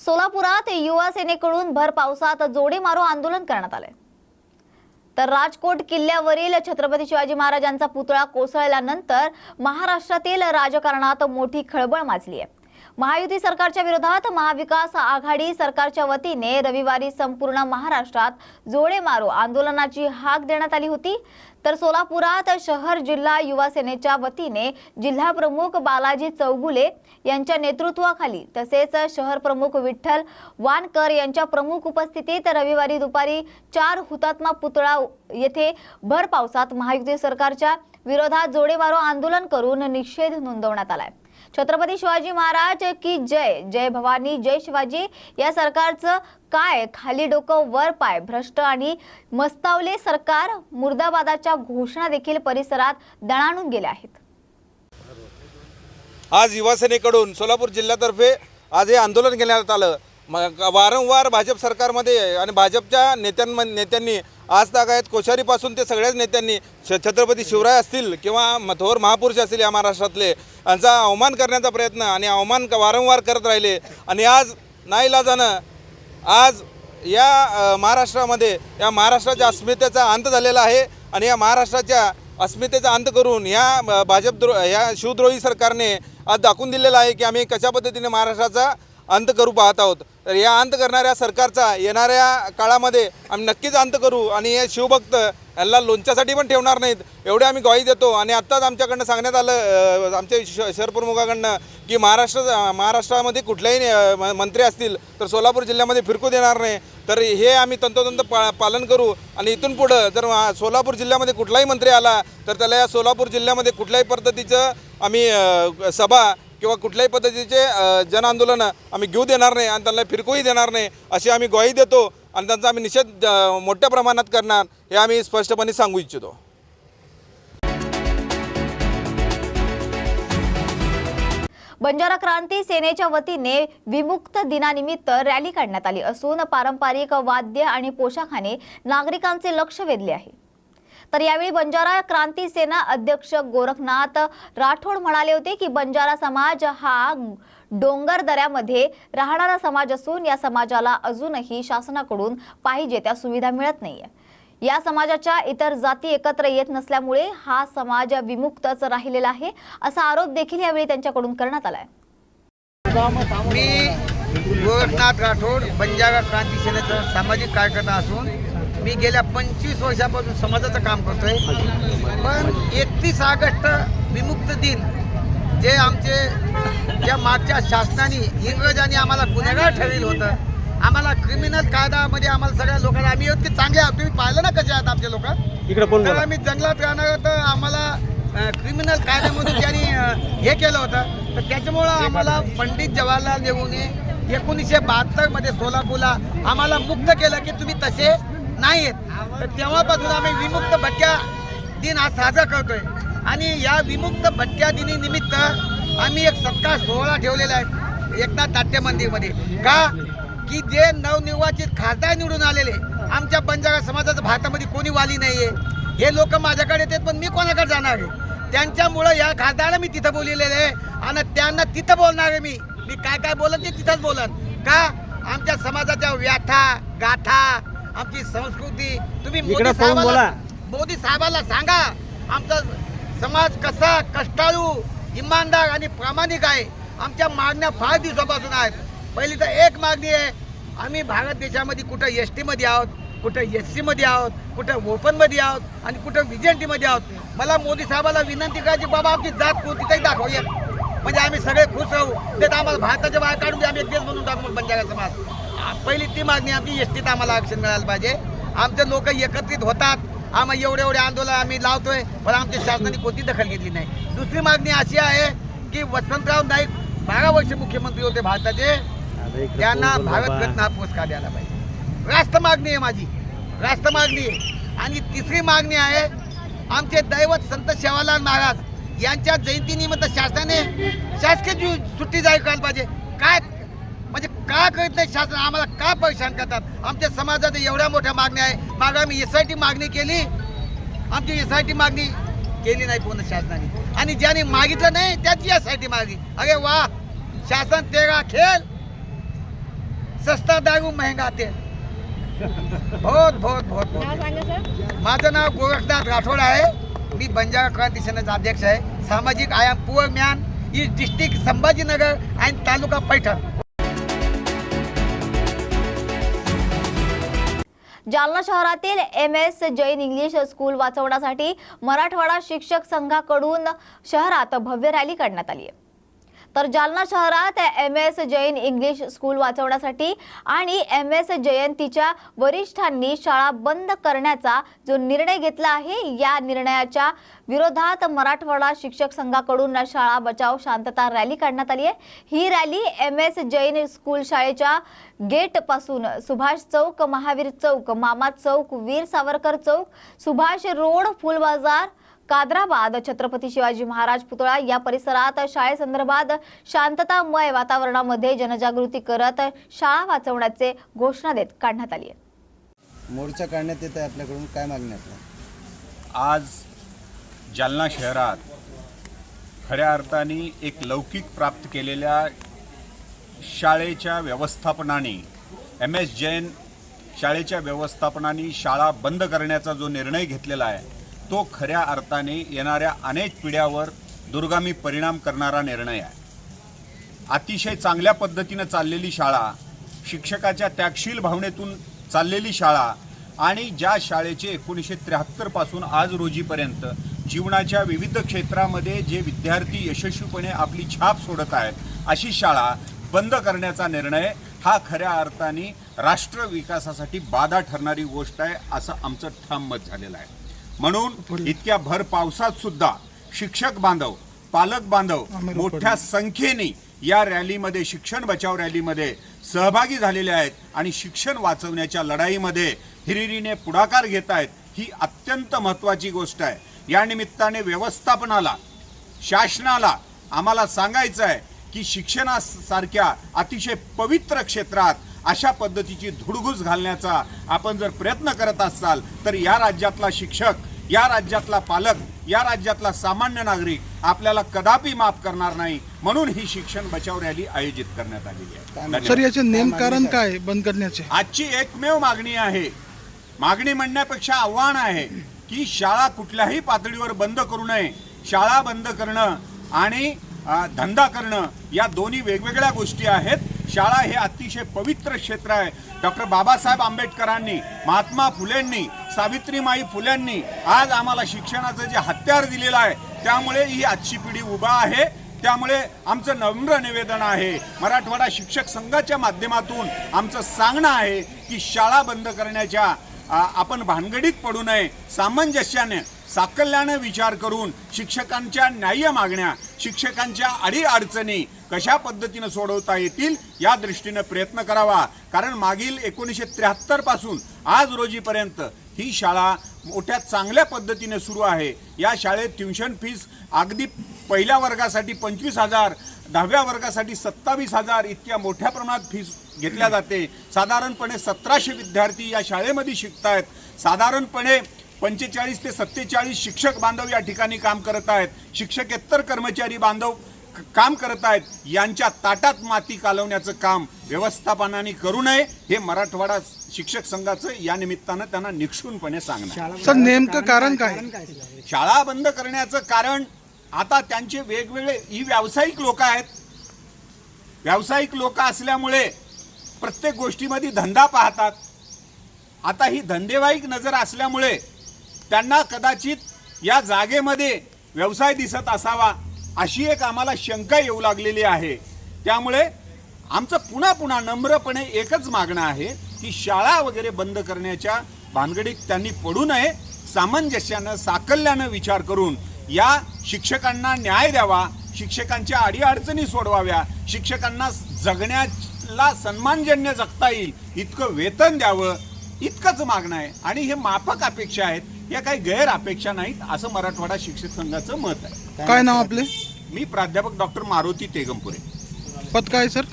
सोलापुरात युवा सेनेकडून भर पावसात जोडी मारो आंदोलन करण्यात आले तर राजकोट किल्ल्यावरील छत्रपती शिवाजी महाराजांचा पुतळा कोसळल्यानंतर महाराष्ट्रातील राजकारणात मोठी खळबळ माजली आहे महायुती सरकारच्या विरोधात महाविकास आघाडी सरकारच्या वतीने रविवारी संपूर्ण महाराष्ट्रात जोडे मारो आंदोलनाची हाक देण्यात आली होती. तर सोलापुरात शहर जिल्हा युवा सेनेच्या वतीने जिल्हा प्रमुख बालाजी चौगुले यांच्या नेतृत्वाखाली तसेच शहर प्रमुख विठ्ठल वानकर यांच्या प्रमुख उपस्थितीत रविवारी दुपारी चार हुतात्मा पुतळा येथे भर पावसात महायुती सरकारच्या विरोधात जोडेमारो आंदोलन करून निषेध नोंदवण्यात आलाय. छत्रपती शिवाजी महाराज की जय. जय भवानी जय शिवाजी. या सरकारचं काय खाली डोकं वर पाय भ्रष्ट आणि मस्तावले सरकार मुर्दाबादाच्या घोषणा देखील परिसरात दणाणून गेल्या आहेत. आज युवासेनेकडून सोलापूर जिल्ह्यातर्फे आज हे आंदोलन घेण्यात आलं. वारंवार भाजप सरकारमध्ये आणि भाजपच्या नेत्यां नेत्यांनी आज तागायत कोश्यारीपासून ते सगळ्याच नेत्यांनी छ छत्रपती शिवराय असतील किंवा म- थोर महापुरुष असतील या महाराष्ट्रातले यांचा अवमान करण्याचा प्रयत्न आणि अवमान वारंवार करत राहिले. आणि आज नाईलाजानं आज या महाराष्ट्रामध्ये या महाराष्ट्राच्या अस्मितेचा अंत झालेला आहे. आणि या महाराष्ट्राच्या अस्मितेचा अंत करून या भाजपद्रो भाजप द्रो या शिवद्रोही सरकारने आज दाखवून दिलेला आहे की आम्ही कशा पद्धतीने महाराष्ट्राचा अंत करू पाहत आहोत. तर या अंत करणाऱ्या सरकारचा येणाऱ्या काळामध्ये आम्ही नक्कीच अंत करू आणि हे शिवभक्त यांना लोणच्यासाठी पण ठेवणार नाहीत. एवढे आम्ही ग्वाही देतो आणि आत्ताच आमच्याकडनं सांगण्यात आलं आमच्या श शहरप्रमुखाकडनं की महाराष्ट्र महाराष्ट्रामध्ये कुठल्याही म- मंत्री असतील तर सोलापूर जिल्ह्यामध्ये फिरकू देणार नाही. तर हे आम्ही तंतोतंत पा पालन करू आणि इथून पुढं जर सोलापूर जिल्ह्यामध्ये कुठलाही मंत्री आला तर त्याला या सोलापूर जिल्ह्यामध्ये कुठल्याही पद्धतीचं आम्ही सभा किंवा कुठल्याही पद्धतीचे अ, जनआंदोलनं आम्ही घेऊ देणार नाही आणि त्यांना फिरकूही देणार नाही अशी आम्ही ग्वाही देतो आणि त्यांचा आम्ही निषेध मोठ्या प्रमाणात करणार हे आम्ही स्पष्टपणे सांगू इच्छितो. बंजारा क्रांती सेनेच्या वतीने विमुक्त दिनानिमित्त रॅली काढण्यात आली असून पारंपरिक वाद्य आणि पोशाखाने नागरिकांचे लक्ष वेधले आहे. तर यावेळी बंजारा क्रांती सेना अध्यक्ष गोरखनाथ राठोड म्हणाले होते की बंजारा समाज हा डोंगर दऱ्यामध्ये राहणारा समाज असून या समाजाला अजूनही शासनाकडून पाहिजे त्या सुविधा मिळत नाहीये. या समाजाच्या इतर जाती एकत्र येत नसल्यामुळे हा समाज विमुक्तच राहिलेला आहे असा आरोप देखील यावेळी त्यांच्याकडून करण्यात आलाय. मी गोरखनाथ राठोड बंजारा क्रांती सेनेचा सामाजिक कार्यकर्ता असून मी गेल्या पंचवीस वर्षापासून समाजाचं काम करतोय. पण एकतीस ऑगस्ट विमुक्त दिन जे आमचे ज्या मागच्या शासनाने इंग्रजांनी आम्हाला गुन्हेगार ठरविलं होतं. आम्हाला क्रिमिनल कायद्यामध्ये आम्हाला सगळ्या लोकांना आम्ही इतके चांगले आहोत. तुम्ही पाहिलं ना कसे आहात आमचे लोक? इकडे तर. आम्ही जंगलात राहणार तर आम्हाला क्रिमिनल कायद्यामधून त्यांनी हे केलं होतं. तर त्याच्यामुळं आम्हाला पंडित जवाहरलाल नेहरूने एकोणीसशे बहात्तरमध्ये सोलापूरला आम्हाला मुक्त केलं की तुम्ही तसे नाही आहेत तर तेव्हापासून आम्ही विमुक्त भटक्या दिन हा साजरा करतोय. आणि या विमुक्त भटक्या दिनी निमित्त आम्ही एक सत्कार सोहळा ठेवलेला आहे एकनाथ नाट्य मंदिरमध्ये. का? की जे नवनिर्वाचित खासदार निवडून आलेले आमच्या बंजारा समाजाचं भारतामध्ये कोणी वाली नाहीये. हे लोक माझ्याकडे येतात पण मी कोणाकडे जाणार आहे? त्यांच्यामुळं या खासदाराला मी तिथं बोललेलं आहे आणि त्यांना तिथं बोलणार आहे मी. मी काय काय बोलत ते तिथंच बोलन का? आमच्या समाजाच्या व्याथा गाथा आमची संस्कृती तुम्ही मोदी साहेबाला बोला. मोदी साहेबाला सांगा आमचा समाज कसा कष्टाळू इमानदार आणि प्रामाणिक आहे. आमच्या मागण्या फार दिवसापासून आहेत. पहिली तर एक मागणी आहे आम्ही भारत देशामध्ये कुठं एस टीमध्ये आहोत कुठं एस सीमध्ये आहोत कुठं ओपनमध्ये आहोत आणि कुठं विजेंटीमध्ये आहोत. मला मोदी साहेबाला विनंती करायची बाबा आमची जात कोणतीही दाखवूया म्हणजे आम्ही सगळे खुश राहू. ते तर आम्हाला भारताच्या बाहेर काढून आम्ही एक देश बनवून टाकू बंजारा समाज पहिली ती मागणी आमची एस टीत आम्हाला आरक्षण मिळालं पाहिजे. आमचे लोक एकत्रित होतात. आम्ही एवढे एवढे आंदोलन आम्ही लावतोय पण आमच्या शासनाने कोणती दखल घेतली नाही. दुसरी मागणी अशी आहे की वसंतराव नाईक बारा वर्ष मुख्यमंत्री होते भारताचे. त्यांना बोल बोल भारत बाबा. रत्न हा पुरस्कार द्यायला पाहिजे. राष्ट्र मागणी आहे माझी. राष्ट्र मागणी आहे. आणि तिसरी मागणी आहे आमचे दैवत संत शेवालाल महाराज यांच्या जयंतीनिमित्त शासनाने शासकीय सुट्टी जाहीर करायला पाहिजे. काय म्हणजे का कळत नाही शासन? आम्हाला का परेशान करतात? आमच्या समाजात एवढ्या मोठ्या मागण्या आहे. माग आम्ही एस आय टी मागणी केली. आमची एस आय टी मागणी केली नाही पूर्ण शासनाने. आणि ज्यांनी मागितलं नाही त्याची एस आय टी मागणी. अरे वा! शासन तेरा खेळ. सस्ता दारू महंगा तेल. बहुत बहुत बहुत बहुत. माझं नाव गोरखनाथ राठोड आहे. मी बंजारा क्रांती सेनेचा अध्यक्ष आहे. सामाजिक आयाम poor man east district Sambhajinagar आणि तालुका पैठण. जालना शहरातील M S Jain English school वाचवण्यासाठी मराठवाडा शिक्षक संघाकडून शहरात भव्य रॅली काढण्यात आली आहे. तर जालना शहरात M S Jain English school वाचवण्यासाठी आणि एम एस जयंतीच्या वरिष्ठांनी शाळा बंद करण्याचा जो निर्णय घेतला आहे या निर्णयाच्या विरोधात मराठवाडा शिक्षक संघाकडून शाळा बचाव शांतता रॅली काढण्यात आली आहे. ही rally M S Jain school शाळेच्या गेटपासून सुभाष चौक महावीर चौक मामा चौक वीर सावरकर चौक सुभाष रोड फुल बाजार कादराबाद छत्रपती शिवाजी महाराज पुतळा या परिसरात शाळेसंदर्भात शांततामय वातावरणामध्ये जनजागृती करत शाळा वाचवण्याचे घोषणा देत काढण्यात आली आहे मोर्चा काढण्यात येत आहे आपल्याकडून. काय मागणी आज जालना शहरात खऱ्या अर्थाने एक लौकिक प्राप्त केलेल्या शाळेच्या व्यवस्थापनाने एम एस जैन शाळेच्या व्यवस्थापनाने शाळा बंद करण्याचा जो निर्णय घेतलेला आहे तो खऱ्या अर्थाने येणाऱ्या अनेक पिढ्यावर दुर्गामी परिणाम करणारा निर्णय आहे. अतिशय चांगल्या पद्धतीनं चाललेली शाळा शिक्षकाच्या त्यागशील भावनेतून चाललेली शाळा आणि ज्या शाळेचे एकोणीसशे त्र्याहत्तरपासून आज रोजीपर्यंत जीवनाच्या विविध क्षेत्रामध्ये जे विद्यार्थी यशस्वीपणे आपली छाप सोडत आहेत अशी शाळा बंद करण्याचा निर्णय हा खऱ्या अर्थाने राष्ट्र विकासासाठी बाधा ठरणारी गोष्ट आहे असं आमचं ठाम मत झालेलं आहे. म्हणून इतक्या भर पावसात सुद्धा शिक्षक बांधव पालक बांधव मोठ्या संख्येने या रॅलीमध्ये शिक्षण बचाव रॅलीमध्ये सहभागी झालेले आहेत आणि शिक्षण वाचवण्याच्या लढाईमध्ये हिरिरीने पुढाकार घेत आहेत ही अत्यंत महत्त्वाची गोष्ट आहे. या निमित्ताने व्यवस्थापनाला शासनाला आम्हाला सांगायचं आहे की शिक्षणासारख्या अतिशय पवित्र क्षेत्रात अशा पद्धतीची धुडगूस घालण्याचा आपण जर प्रयत्न करत असाल तर या राज्यातला शिक्षक या राज्यातला पालक या राज्यातला सामान्य नागरिक आपल्याला कदापि माफ करणार नाही म्हणून ही शिक्षण बचाव रॅली आयोजित करण्यात आलेली आहे. सर याचे नेम कारण काय बंद करण्याचे? आजची एकमेव मागणी आहे. मागणी म्हणण्यापेक्षा आव्हान आहे की शाळा कुठल्याही पातळीवर बंद करू नये. शाळा बंद करणं आणि धंदा करणं या दोन्ही वेगवेगळ्या गोष्टी आहेत. शाळा हे अतिशय पवित्र क्षेत्र आहे. डॉक्टर बाबासाहेब आंबेडकरांनी महात्मा फुलेंनी सावित्रीमाई फुल्यांनी आज आम्हाला शिक्षणाचं जे हत्यार दिलेलं आहे त्यामुळे ही आजची पिढी उभा आहे. त्यामुळे आमचं नम्र निवेदन आहे. मराठवाडा शिक्षक संघाच्या माध्यमातून आमचं सांगणं आहे की शाळा बंद करण्याच्या आपण भानगडीत पडू नये. सामंजस्याने साकल्यानं विचार करून शिक्षकांच्या न्याय्य मागण्या शिक्षकांच्या अडीअडचणी कशा पद्धतीनं सोडवता येतील या दृष्टीनं प्रयत्न करावा. कारण मागील एकोणीसशे त्र्याहत्तरपासून आज रोजीपर्यंत ही शाळा मोठ्या चांगल्या पद्धतीने सुरू आहे. या शाळेत ट्युशन फीस अगदी पहिल्या वर्गासाठी पंचवीस हजार दहाव्या वर्गासाठी सत्तावीस हजार इतक्या मोठ्या प्रमाणात फीस घेतल्या जाते. साधारणपणे सतराशे विद्यार्थी या शाळेमध्ये शिकत आहेत साधारणपणे पंचेचाळीस ते सत्तेचाळीस शिक्षक बांधव या ठिकाणी काम करत आहेत. शिक्षकेतर कर्मचारी बांधव काम करत आहेत यांच्या ताटात माती कालवण्याचं काम व्यवस्थापनाने करू नये हे मराठवाडा शिक्षक संघाचं या निमित्तानं त्यांना निक्षूनपणे सांगणार सर नेमकं कारण काय? शाळा बंद करण्याचं कारण आता त्यांचे वेगवेगळे ही व्यावसायिक लोक आहेत. व्यावसायिक लोक असल्यामुळे प्रत्येक गोष्टीमध्ये धंदा पाहतात. आता ही धंदेवाईक नजर असल्यामुळे त्यांना कदाचित या जागेमध्ये व्यवसाय दिसत असावा अशी एक आम्हाला शंका येऊ लागलेली आहे. त्यामुळे आमचं पुन्हा पुन्हा नम्रपणे एकच मागणं आहे की शाळा वगैरे बंद करण्याच्या भानगडीत त्यांनी पडू नये सामंजस्यानं साकल्यानं विचार करून या शिक्षकांना न्याय द्यावा शिक्षकांच्या अडीअडचणी सोडवाव्या शिक्षकांना जगण्याला सन्मानजन्य जगता येईल इतकं वेतन द्यावं इतकंच मागणं आहे. आणि हे माफक अपेक्षा आहेत. या काही गैर अपेक्षा नाहीत असं मराठवाडा शिक्षक संघाचं मत आहे. काय नाव आपले? मी प्राध्यापक डॉक्टर मारुती तेगमपुरे. पद काय सर?